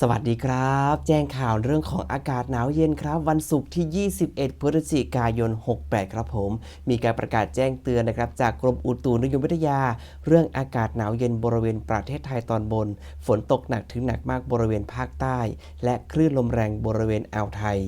สวัสดีครับ แจ้งข่าวเรื่องของอากาศหนาวเย็นครับ วันศุกร์ที่ 21 พฤศจิกายน 68 ครับผม มีการประกาศแจ้งเตือนนะครับ จากกรมอุตุนิยมวิทยา เรื่องอากาศหนาวเย็นบริเวณประเทศไทยตอนบน ฝนตกหนักถึงหนักมากบริเวณภาคใต้ และคลื่นลมแรงบริเวณอ่าวไทย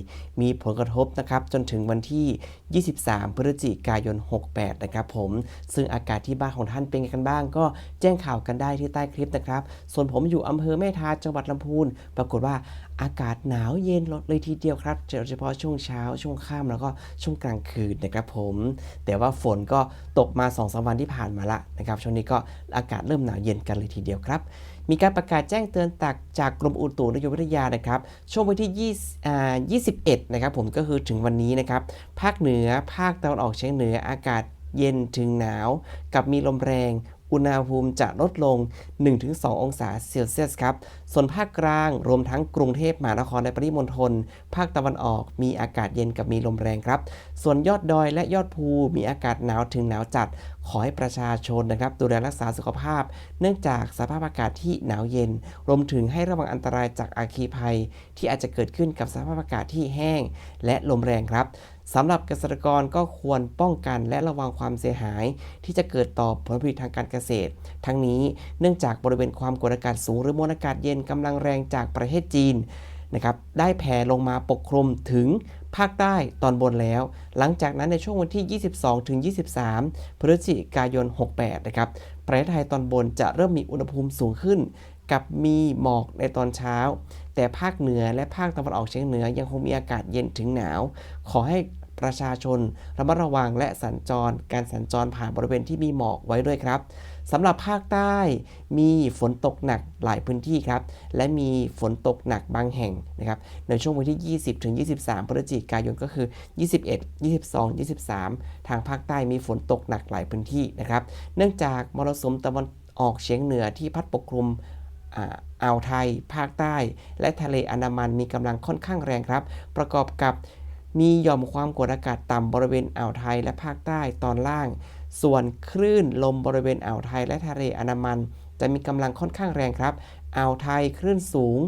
มีผลกระทบนะครับจนถึงวันที่ 23 พฤศจิกายน 68 นะครับผม ซึ่งอากาศที่บ้านของท่านเป็นไงกันบ้าง ก็แจ้งข่าวกันได้ที่ใต้คลิปนะครับ ส่วนผมอยู่อำเภอแม่ทาจังหวัดลำพูนปรากฏว่าอากาศหนาวเย็นลดเลยทีเดียวครับโดยเฉพาะช่วงเช้าช่วงค่ำแล้วก็ช่วงกลางคืนนะครับผม แต่ว่าฝนก็ตกมา2อสวันที่ผ่านมาละนะครับช่วงนี้ก็อากาศเริ่มหนาวเย็นกันเลยทีเดียวครับ มีการประกาศแจ้งเตือนจากจากกรมอุตุนิยมวิทยานะครับ ช่วงวันที่20 21นะครับผมก็คือถึงวันนี้นะครับ ภาคเหนือภาคตะวันออกเฉียงเหนืออากาศเย็นถึงหนาว กับมีลมแรง อุณหภูมิจะลดลง 1-2 องศาเซลเซียสครับ ส่วนภาคกลางรวมทั้งกรุงเทพมหานครและปริมณฑล ภาคตะวันออกมีอากาศเย็นกับมีลมแรงครับ ส่วนยอดดอยและยอดภูมีอากาศหนาวถึงหนาวจัด ขอให้ประชาชนนะครับดูแลรักษาสุขภาพ เนื่องจากสภาพอากาศที่หนาวเย็น รวมถึงให้ระวังอันตรายจากอาคีภัย ที่อาจจะเกิดขึ้นกับสภาพอากาศที่แห้ง และลมแรงครับ สำหรับเกษตรกรก็ควรป้องกันและระวังความเสียหาย ที่จะเกิดต่อผลผลิตทางการเกษตร ทั้งนี้เนื่องจากบริเวณความกดอากาศสูงหรือมวลอากาศเย็นกำลังแรงจากประเทศจีนนะครับได้แผ่ลงมาปกคลุมถึงภาคใต้ตอนบนแล้ว หลังจากนั้นในช่วงวันที่ 22 ถึง 23 พฤศจิกายน 68 นะครับ ประเทศไทยตอนบนจะเริ่มมีอุณหภูมิสูงขึ้น กับมีหมอกในตอนเช้า แต่ภาคเหนือและภาคตะวันออกเฉียงเหนือยังคงมีอากาศเย็นถึงหนาว ขอให้ประชาชนระมัดระวังและสัญจร การสัญจรผ่านบริเวณที่มีหมอกไว้ด้วยครับสำหรับภาคใต้มีฝนตกหนักหลายพื้นที่ครับ และมีฝนตกหนักบางแห่งนะครับ ในช่วงวันที่ 20 ถึง 23 พฤศจิกายนก็คือ 21 22 23 ทางภาคใต้มีฝนตกหนักหลายพื้นที่นะครับ เนื่องจากมรสุมตะวันออกเฉียงเหนือที่พัดปกคลุม อ่าวไทย ภาคใต้ และทะเลอันดามันมีกำลังค่อนข้างแรงครับ ประกอบกับมีหย่อมความกดอากาศต่ำบริเวณอ่าวไทยและภาคใต้ตอนล่าง ส่วนคลื่นลมบริเวณอ่าวไทยและทะเลอันดามัน จะมีกำลังค่อนข้างแรงครับอ่าวไทยคลื่นสูง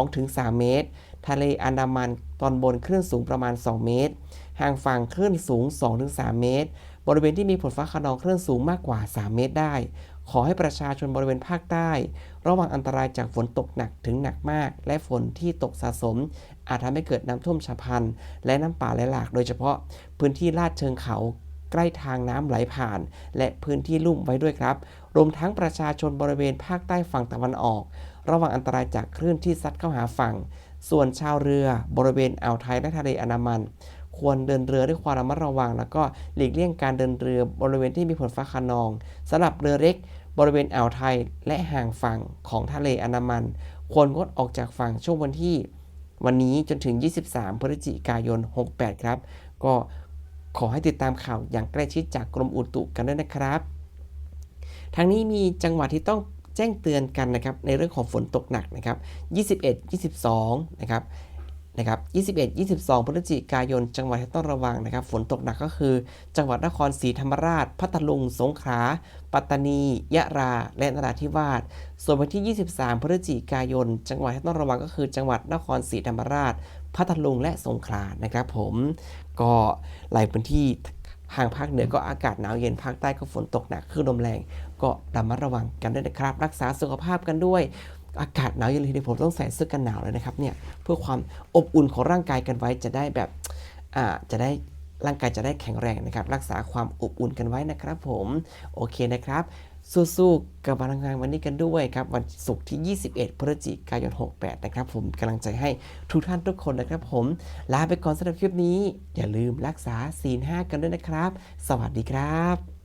2-3 เมตร ทะเลอันดามันตอนบนคลื่นสูงประมาณ 2 เมตร ห่างฝั่งคลื่นสูง 2-3 เมตร บริเวณที่มีฝนฟ้าขนองคลื่นสูงมากกว่า 3 เมตรได้ ขอให้ประชาชนบริเวณภาคใต้ ระวังอันตรายจากฝนตกหนักถึงหนักมาก และฝนที่ตกสะสม อาจทำให้เกิดน้ำท่วมฉับพลัน และน้ำป่าไหลหลาก โดยเฉพาะพื้นที่ลาดเชิงเขาใกล้ทางน้ำไหลผ่าน และพื้นที่ลุ่มไว้ด้วยครับ รวมทั้งประชาชนบริเวณภาคใต้ฝั่งตะวันออก ระวังอันตรายจากคลื่นที่ซัดเข้าหาฝั่ง ส่วนชาวเรือบริเวณอ่าวไทยและทะเลอันดามัน ควรเดินเรือด้วยความระมัดระวัง แล้วก็หลีกเลี่ยงการเดินเรือบริเวณที่มีฝนฟ้าคะนองสำหรับเรือเล็ก บริเวณอ่าวไทยและห่างฝั่งของทะเลอันดามัน ควรงดออกจากฝั่งช่วงวันที่ วันนี้จนถึง 23 พฤศจิกายน 68 ครับ ก็ขอให้ติดตามข่าวอย่างใกล้ชิดจากกรมอุตุกันด้วยนะครับทางนี้มีจังหวัดที่ต้องแจ้งเตือนกันนะครับในเรื่องของฝนตกหนักนะครับ 21 22 นะครับ นะครับ 21 22 พฤศจิกายน จังหวัดที่ต้องระวังนะครับ ฝนตกหนักก็คือ จังหวัดนครศรีธรรมราช พัทลุง สงขลา ปัตตานี ยะรา และนราธิวาส ส่วนวันที่ 23 พฤศจิกายน จังหวัดที่ต้องระวังก็คือ จังหวัดนครศรีธรรมราช พัทลุง และสงขลา นะครับ ผม ก็หลายพื้นที่ทางภาคเหนือก็อากาศหนาวเย็น ภาคใต้ก็ฝนตกหนักคลื่นลมแรง ก็ระมัดระวังกันด้วยนะครับ รักษาสุขภาพกันด้วย อากาศหนาวเย็นเลยทีเดียวผมต้องใส่เสื้อกันหนาวเลยนะครับเนี่ยเพื่อความอบอุ่นของร่างกายกันไว้จะได้แบบอ่าจะได้ร่างกายจะได้แข็งแรงนะครับ รักษาความอบอุ่นกันไว้นะครับผมโอเคนะครับ สู้ๆกับพลังงานวันนี้กันด้วยครับ วันศุกร์ที่ 21 พฤศจิกายน 68 นะครับผมกำลังใจให้ทุกท่านทุกคนนะครับผม ลาไปก่อนสำหรับคลิปนี้ อย่าลืมรักษาศีล5กันด้วยนะครับ สวัสดีครับ